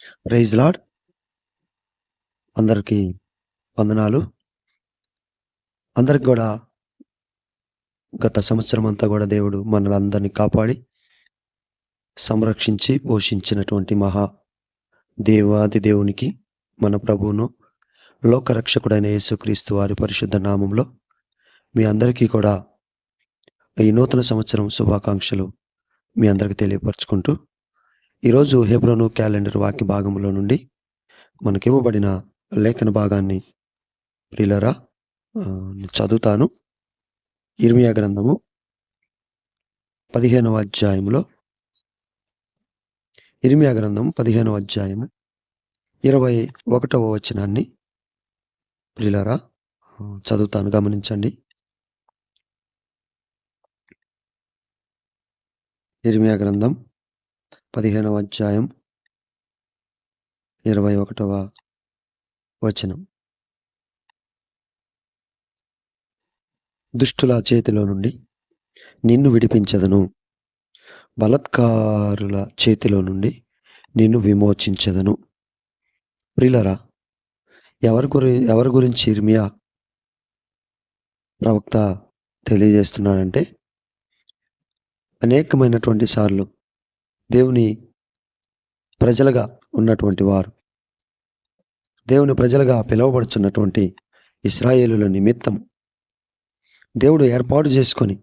Praise lord అందరికీ వందనాలు. అందరికి కూడా గత సంవత్సరం అంతా కూడా దేవుడు మనల్ అందరినీ కాపాడి సంరక్షించి పోషించినటువంటి మహా దేవాది దేవునికి మన ప్రభువును లోకరక్షకుడైన యేసుక్రీస్తు వారి పరిశుద్ధ నామంలో మీ అందరికీ కూడా ఈ నూతన సంవత్సరం శుభాకాంక్షలు మీ అందరికి తెలియపరచుకుంటూ ఈరోజు హెబ్రోను క్యాలెండర్ వాక్య భాగంలో నుండి మనకివ్వబడిన లేఖన భాగాన్ని ప్రిలరా చదువుతాను. ఇర్మియా గ్రంథము పదిహేనవ అధ్యాయంలో ఇర్మియా గ్రంథం పదిహేనవ అధ్యాయము ఇరవై ఒకటవ వచనాన్ని ప్రిలరా చదువుతాను. గమనించండి. ఇర్మియా గ్రంథం పదిహేనవ అధ్యాయం ఇరవై ఒకటవ వచనం. దుష్టుల చేతిలో నుండి నిన్ను విడిపించదను. బలత్కారుల చేతిలో నుండి నిన్ను విమోచించదను. ప్రిలరా ఎవరి గురి ఎవరి గురించి ఇర్మియా ప్రవక్త తెలియజేస్తున్నాడంటే అనేకమైనటువంటి సార్లు దేవుని ప్రజలుగా ఉన్నటువంటి వారు. దేవుని ప్రజలుగా పిలువబడుచున్నటువంటి ఇస్రాయేలుల నిమిత్తం దేవుడు ఏర్పాటు చేసుకొని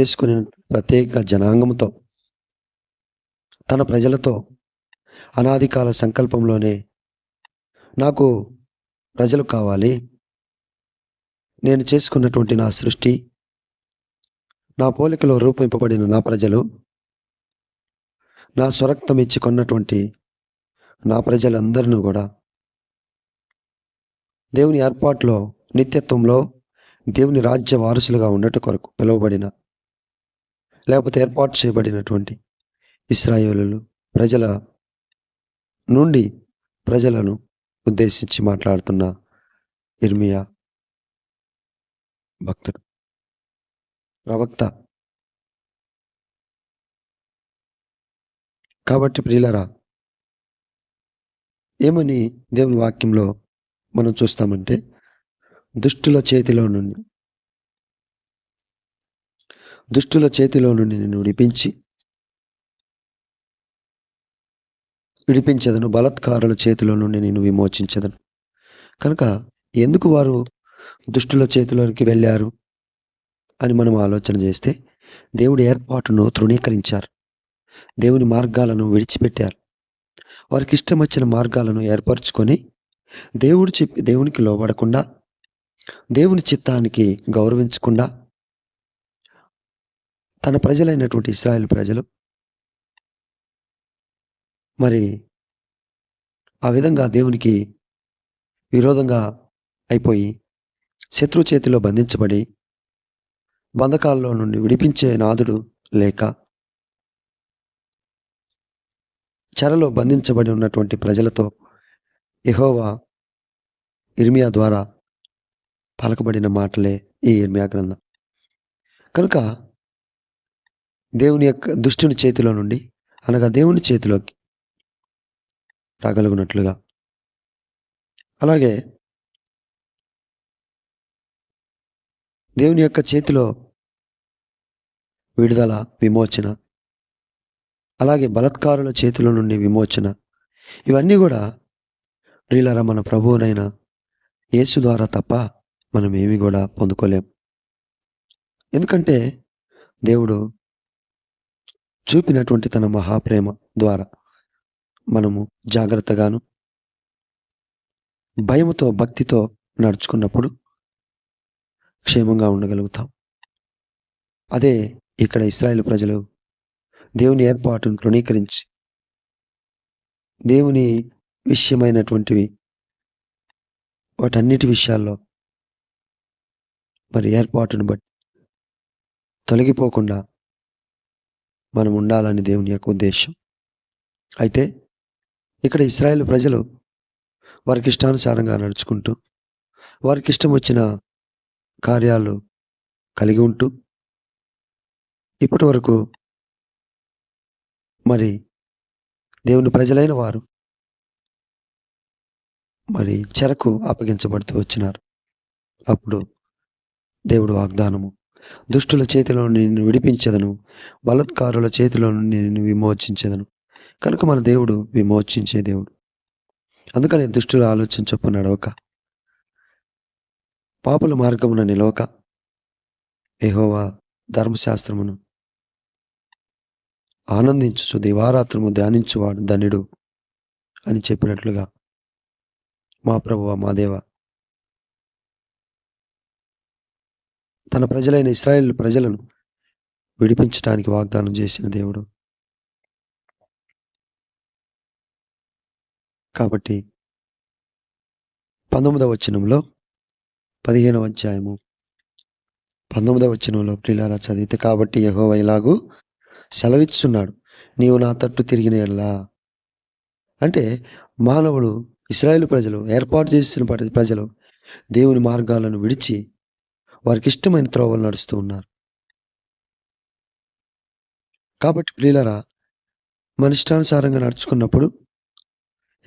చేసుకుని ప్రత్యేక జనాంగంతో తన ప్రజలతో అనాది కాల సంకల్పంలోనే నాకు ప్రజలు కావాలి. నేను చేసుకున్నటువంటి నా సృష్టి నా పోలికలో రూపింపబడిన నా ప్రజలు నా స్వరక్తం ఇచ్చి కొన్నటువంటి నా ప్రజలందరినీ కూడా దేవుని ఏర్పాట్లో నిత్యత్వంలో దేవుని రాజ్య వారసులుగా ఉండట కొరకు పిలువబడిన లేకపోతే ఏర్పాటు చేయబడినటువంటి ఇస్రాయేలు ప్రజల నుండి ప్రజలను ఉద్దేశించి మాట్లాడుతున్న ఇర్మియా భక్తుడు ప్రవక్త కాబట్టి ప్రియులరా ఏమని దేవుని వాక్యంలో మనం చూస్తామంటే దుష్టుల చేతిలో నుండి దుష్టుల చేతిలో నుండి నిన్ను విడిపించి విడిపించదను బలత్కారుల చేతిలో నుండి నేను విమోచించదను. కనుక ఎందుకు వారు దుష్టుల చేతిలోనికి వెళ్ళారు అని మనం ఆలోచన చేస్తే దేవుడి ఏర్పాటును తృణీకరించారు. దేవుని మార్గాలను విడిచిపెట్టారు. వారికి ఇష్టం వచ్చిన మార్గాలను ఏర్పరచుకొని దేవుడు చెప్పి దేవునికి లోబడకుండా దేవుని చిత్తానికి గౌరవించకుండా తన ప్రజలైనటువంటి ఇస్రాయేల్ ప్రజలు మరి ఆ విధంగా దేవునికి విరోధంగా అయిపోయి శత్రు చేతిలో బంధించబడి బంధకాల్లో నుండి విడిపించే నాదుడు లేక చెరలో బంధించబడి ఉన్నటువంటి ప్రజలతో ఎహోవా ఇర్మియా ద్వారా పలకబడిన మాటలే ఈ ఇర్మియా గ్రంథం. కనుక దేవుని యొక్క దుష్టుని చేతిలో నుండి అనగా దేవుని చేతిలోకి రాగలుగునట్లుగా. అలాగే దేవుని యొక్క చేతిలో విడుదల విమోచన అలాగే బలత్కారుల చేతిలో నుండి విమోచన. ఇవన్నీ కూడా ప్రియులరా మన ప్రభువునైన యేసు ద్వారా తప్ప మనం ఏమి కూడా పొందుకోలేం. ఎందుకంటే దేవుడు చూపినటువంటి తన మహాప్రేమ ద్వారా మనము జాగ్రత్తగాను భయముతో భక్తితో నడుచుకున్నప్పుడు క్షేమంగా ఉండగలుగుతాం. అదే ఇక్కడ ఇస్రాయేల్ ప్రజలు దేవుని ఏర్పాటును తృణీకరించి దేవుని విషయమైనటువంటివి వాటన్నిటి విషయాల్లో మరి ఏర్పాటును బట్టి తొలగిపోకుండా మనం ఉండాలని దేవుని యొక్క ఉద్దేశం. అయితే ఇక్కడ ఇస్రాయేల్ ప్రజలు వారికి ఇష్టానుసారంగా నడుచుకుంటూ వారికి ఇష్టం వచ్చిన కార్యాలు కలిగి ఉంటూ ఇప్పటి వరకు మరి దేవుని ప్రజలైన వారు మరి చెరకు అప్పగించబడుతూ వచ్చినారు. అప్పుడు దేవుడు వాగ్దానము దుష్టుల చేతిలో నేను నిన్ను విడిపించదను బలత్కారుల చేతిలో నేను నిన్ను విమోచించదను. కనుక మన దేవుడు విమోచించే దేవుడు. అందుకని దుష్టుల ఆలోచన చొప్పు నడవక. పాపుల మార్గమున నిలవక. ఏహోవా ధర్మశాస్త్రమును ఆనందించు దివారాత్రము ధ్యానించువాడు ధనుడు అని చెప్పినట్లుగా. మా ప్రభువ మా దేవ. తన ప్రజలైన ఇస్రాయేల్ ప్రజలను విడిపించడానికి వాగ్దానం చేసిన దేవుడు. కాబట్టి పంతొమ్మిదవ వచనంలో పదిహేనవ అధ్యాయము పంతొమ్మిదవ వచనంలో ప్రిలారా చదివితే కాబట్టి యహోవ ఇలాగూ సెలవిస్తున్నాడు నీవు నా తట్టు తిరిగిన ఎడలా? అంటే మానవుడు ఇస్రాయేల్ ప్రజలు ఏర్పాటు చేసిన ప్రజలు దేవుని మార్గాలను విడిచి వారికి ఇష్టమైన త్రోవలు నడుస్తూ ఉన్నారు. కాబట్టి ప్రియులరా మన ఇష్టానుసారంగా నడుచుకున్నప్పుడు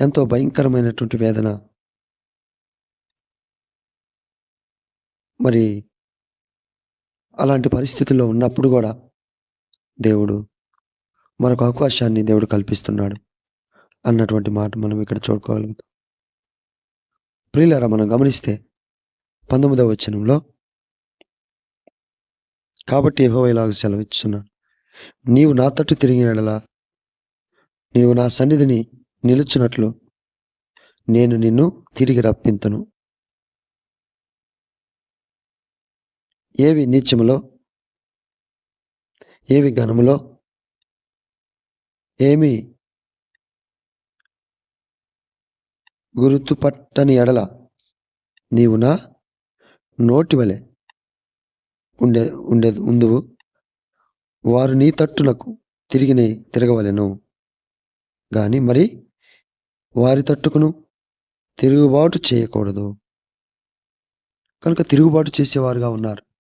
ఎంతో భయంకరమైనటువంటి వేదన మరి అలాంటి పరిస్థితుల్లో ఉన్నప్పుడు కూడా దేవుడు మనకు అవకాశాన్ని దేవుడు కల్పిస్తున్నాడు అన్నటువంటి మాట మనం ఇక్కడ చూడుకోగలుగుతాం ప్రియులారా మనం గమనిస్తే పంతొమ్మిదవ వచనంలో కాబట్టి ఏహో ఇలాగ సెలవిస్తున్నాను నీవు నా తట్టు తిరిగినలా నీవు నా సన్నిధిని నిలుచున్నట్లు నేను నిన్ను తిరిగి రప్పింతను. ఏవి? నీచములో ఏవి ఘనములో? ఏమి గుర్తుపట్టని ఎడల నీవు నా నోటి వలె ఉండే ఉండే ఉందువు. వారు నీ తట్టునకు తిరిగి తిరగవలెను. గాని మరి వారి తట్టుకును తిరుగుబాటు చేయకూడదు. కనుక తిరుగుబాటు చేసేవారుగా ఉన్నారు.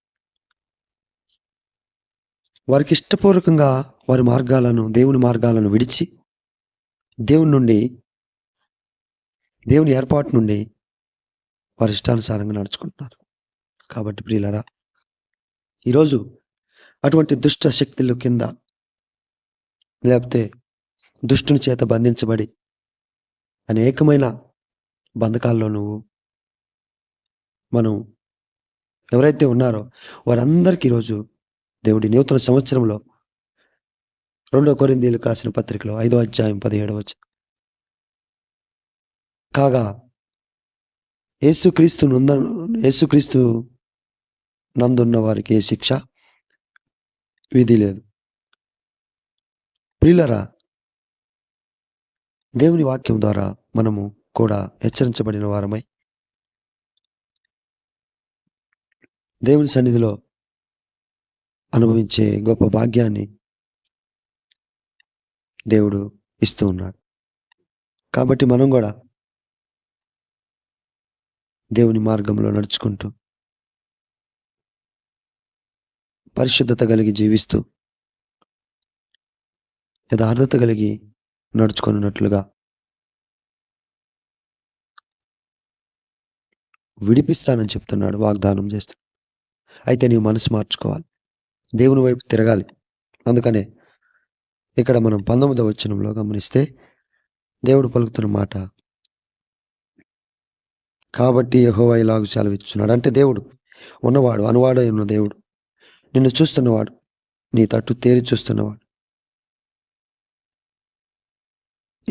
వారికి ఇష్టపూర్వకంగా వారి మార్గాలను దేవుని మార్గాలను విడిచి దేవుని నుండి దేవుని ఏర్పాటు నుండి వారి ఇష్టానుసారంగా నడుచుకుంటున్నారు. కాబట్టి ప్రియులరా ఈరోజు అటువంటి దుష్ట శక్తుల కింద లేకపోతే దుష్టుని చేత బంధించబడి అనేకమైన బంధకాల్లో నువ్వు మనం ఎవరైతే ఉన్నారో వారందరికీ ఈరోజు దేవుడి నూతన సంవత్సరంలో రెండో కొరిందీలు రాసిన పత్రికలో ఐదో అధ్యాయం పదిహేడవ కాగా యేసుక్రీస్తు నుంద యేసుక్రీస్తు నందున్న వారికి ఏ శిక్ష? విధి లేదు. ప్రిలరా దేవుని వాక్యం ద్వారా మనము కూడా హెచ్చరించబడిన వారమై దేవుని సన్నిధిలో అనుభవించే గొప్ప భాగ్యాన్ని దేవుడు ఇస్తూ ఉన్నాడు. కాబట్టి మనం కూడా దేవుని మార్గంలో నడుచుకుంటూ పరిశుద్ధత కలిగి జీవిస్తూ యథార్థత కలిగి నడుచుకున్నట్లుగా విడిపిస్తానని చెప్తున్నాడు వాగ్దానం చేస్తూ అయితే నీవు మనసు మార్చుకోవాలి. దేవుని వైపు తిరగాలి. అందుకనే ఇక్కడ మనం పంతొమ్మిదవ వచనంలో గమనిస్తే దేవుడు పలుకుతున్న మాట కాబట్టి యహోవా ఇలాగ సెలవిస్తున్నాడు అంటే దేవుడు ఉన్నవాడు అనువాడై ఉన్న దేవుడు నిన్ను చూస్తున్నవాడు నీ తట్టు తేరి చూస్తున్నవాడు.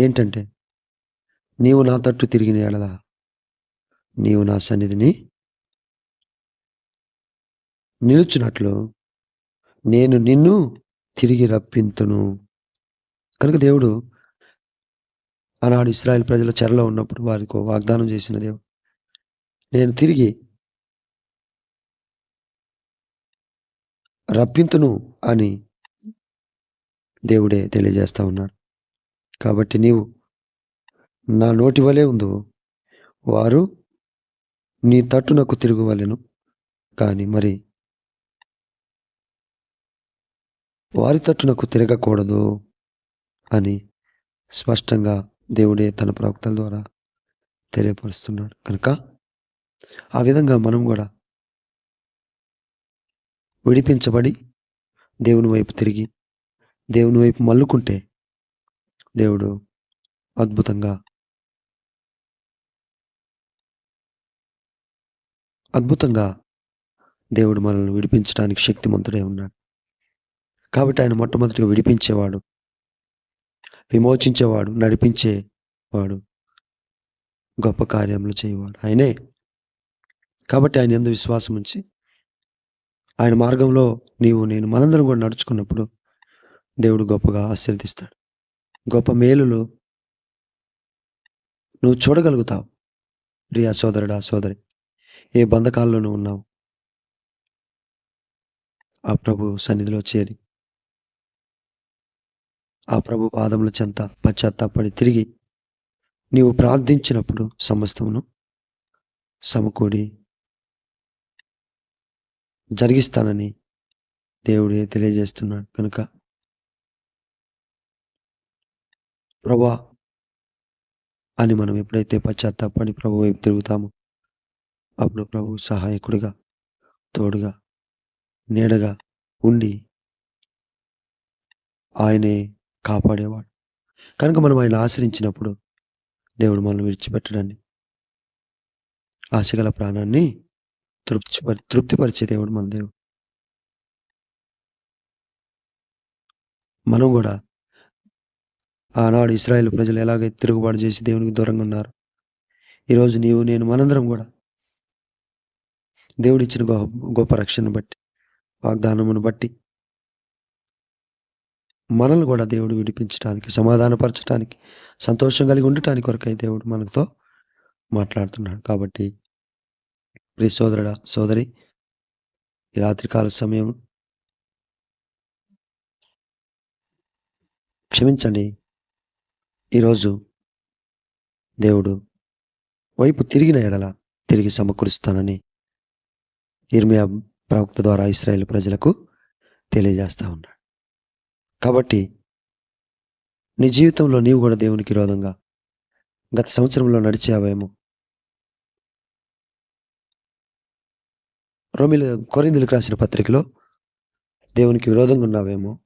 ఏంటంటే నీవు నా తట్టు తిరిగిన ఎడల నీవు నా సన్నిధిని నిలుచున్నట్లు నేను నిన్ను తిరిగి రప్పింతును. కనుక దేవుడు ఆనాడు ఇస్రాయల్ ప్రజల చెరలో ఉన్నప్పుడు వారికి వాగ్దానం చేసిన దేవుడు నేను తిరిగి రప్పింతును అని దేవుడే తెలియజేస్తా ఉన్నాడు. కాబట్టి నీవు నా నోటి వలె ఉందో వారు నీ తట్టునకు తిరుగువలెను. కానీ మరి వారి తట్టునకు తిరగకూడదు అని స్పష్టంగా దేవుడే తన ప్రవక్తల ద్వారా తెలియపరుస్తున్నాడు. కనుక ఆ విధంగా మనం కూడా విడిపించబడి దేవుని వైపు తిరిగి దేవుని వైపు మల్లుకుంటే దేవుడు అద్భుతంగా అద్భుతంగా దేవుడు మనల్ని విడిపించడానికి శక్తిమంతుడే ఉన్నాడు. కాబట్టి ఆయన మొట్టమొదటిగా విడిపించేవాడు. విమోచించేవాడు నడిపించేవాడు. గొప్ప కార్యములు చేయవాడు. ఆయనే. కాబట్టి ఆయన ఎందు విశ్వాసం ఉంచి ఆయన మార్గంలో నీవు నేను మనందరం కూడా నడుచుకున్నప్పుడు దేవుడు గొప్పగా ఆశీర్దిస్తాడు గొప్ప మేలులు నువ్వు చూడగలుగుతావు. ప్రియా సోదరుడా సోదరి ఏ బంధకాల్లో నువ్వు ఉన్నావు. ఆ ప్రభు సన్నిధిలో చేరి ఆ ప్రభు పాదముల చెంత పశ్చాత్తాపడి తిరిగి నీవు ప్రార్థించినప్పుడు సమస్తమును సమకూడి జరిగిస్తానని దేవుడే తెలియజేస్తున్నాడు. కనుక ప్రభా అని మనం ఎప్పుడైతే పశ్చాత్తాపడి ప్రభు వైపు తిరుగుతామో అప్పుడు ప్రభు సహాయకుడిగా తోడుగా నీడగా ఉండి ఆయనే కాపాడేవాడు. కనుక మనం ఆయన ఆశ్రయించినప్పుడు దేవుడు మనల్ని విడిచిపెట్టడాన్ని ఆశగల ప్రాణాన్ని తృప్తి తృప్తిపరిచే దేవుడు మన దేవుడు. మనం కూడా ఆనాడు ఇస్రాయేల్ ప్రజలు ఎలాగైతే తిరుగుబాటు చేసి దేవునికి దూరంగా ఉన్నారు ఈరోజు నీవు నేను మనందరం కూడా దేవుడిచ్చిన గొప్ప రక్షణను బట్టి వాగ్దానమును బట్టి మనల్ని కూడా దేవుడు విడిపించడానికి సమాధానపరచడానికి సంతోషం కలిగి ఉండటానికి కొరకై దేవుడు మనతో మాట్లాడుతున్నాడు. కాబట్టి ప్రియ సోదరుడా సోదరి ఈ రాత్రికాల సమయం క్షమించండి. ఈరోజు దేవుడు వైపు తిరిగిన ఎడల తిరిగి సమకూరుస్తానని ఇర్మియా ప్రవక్త ద్వారా ఇస్రాయేల్ ప్రజలకు తెలియజేస్తా ఉన్నాడు. కాబట్టి నీ జీవితంలో నీవు కూడా దేవునికి విరోధంగా గత సంవత్సరంలో నడిచావేమో రోమిలు కొరిందులకు రాసిన పత్రికలో దేవునికి విరోధంగా ఉన్నావేమో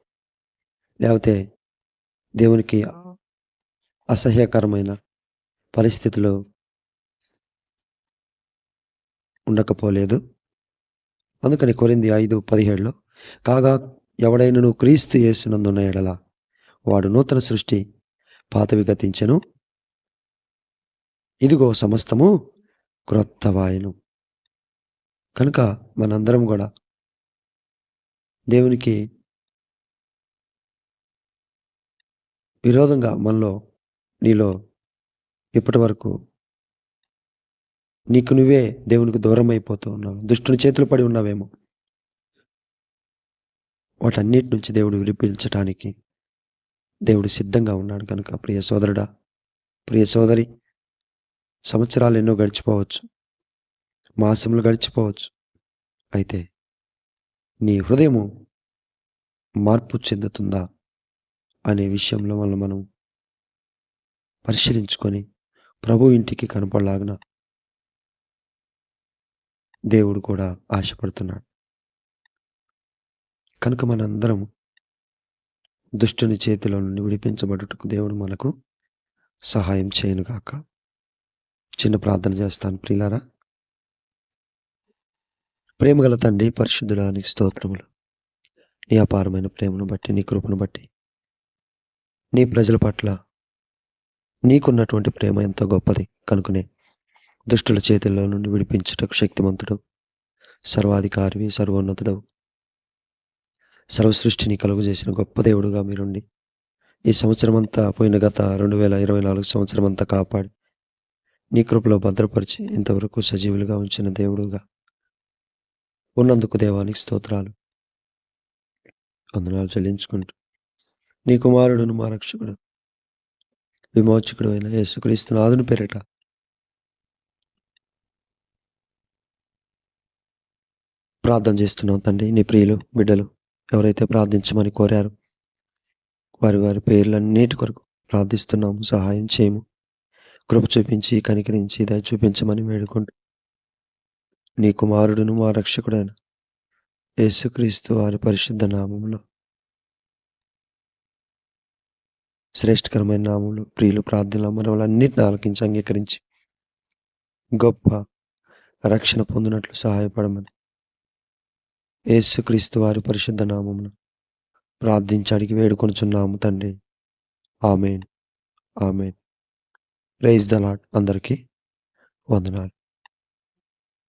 లేకపోతే దేవునికి అసహ్యకరమైన పరిస్థితులు ఉండకపోలేదు. అందుకని కొరింది ఐదు పదిహేడులో కాగా ఎవడైనను క్రీస్తు చేసినందున్న ఎడల వాడు నూతన సృష్టి పాతవి గతించెను. ఇదిగో సమస్తము క్రొత్త వాయును. కనుక మనందరం కూడా దేవునికి విరోధంగా మనలో నీలో ఇప్పటి వరకు నీకు నువ్వే దేవునికి దూరం అయిపోతూ ఉన్నావు. దుష్టుని చేతులు పడి ఉన్నావేమో. వాటన్నిటి నుంచి దేవుడు విడిపించటానికి దేవుడు సిద్ధంగా ఉన్నాడు కనుక ప్రియ సోదరుడా ప్రియ సోదరి సంవత్సరాలు ఎన్నో గడిచిపోవచ్చు మాసములు గడిచిపోవచ్చు అయితే నీ హృదయము మార్పు చెందుతుందా అనే విషయంలో మనం మనం పరిశీలించుకొని ప్రభు ఇంటికి కనపడలాగిన దేవుడు కూడా ఆశపడుతున్నాడు. కనుక మనందరం దుష్టుని చేతిలో నుండి విడిపించబడుటకు దేవుడు మనకు సహాయం చేయనుగాక. చిన్న ప్రార్థన చేస్తాను ప్రియులారా. ప్రేమగల తండ్రి పరిశుద్ధుడానికి స్తోత్రములు. నీ అపారమైన ప్రేమను బట్టి నీ కృపను బట్టి నీ ప్రజల పట్ల నీకున్నటువంటి ప్రేమ ఎంతో గొప్పది. కనుకనే దుష్టుల చేతుల్లో నుండి విడిపించుటకు శక్తిమంతుడు సర్వాధికారివి సర్వోన్నతుడు సర్వసృష్టిని కలుగు చేసిన గొప్ప దేవుడుగా మీరుండి ఈ సంవత్సరం అంతా పోయిన గత రెండు వేల ఇరవై నాలుగు సంవత్సరం అంతా కాపాడి నీ కృపలో భద్రపరిచి ఇంతవరకు సజీవులుగా ఉంచిన దేవుడుగా ఉన్నందుకు దేవానికి స్తోత్రాలు. వందనాలు చెల్లించుకుంటూ నీ కుమారుడును మా రక్షకుడు విమోచకుడు అయిన యేసుక్రీస్తు ఆదును పేరిట ప్రార్థన చేస్తున్నాం తండ్రి నీ ప్రియులు బిడ్డలు. ఎవరైతే ప్రార్థించమని కోరారు వారి వారి పేర్లన్నిటి కొరకు ప్రార్థిస్తున్నాము సహాయం చేయము. కృప చూపించి కనికరించి దయ చూపించమని వేడుకుంటూ నీ కుమారుడును మా రక్షకుడైన యేసుక్రీస్తు వారి పరిశుద్ధ నామంలో శ్రేష్టకరమైన నామములు ప్రియులు ప్రార్థనలు మనవలన్నిటిని ఆలకించి అంగీకరించి గొప్ప రక్షణ పొందినట్లు సహాయపడమని యేసుక్రీస్తు వారి పరిశుద్ధ నామమున ప్రార్థించడానికి వేడుకొనుచున్నాము తండ్రి. Amen. Amen. Praise the Lord అందరికీ వందనాలు.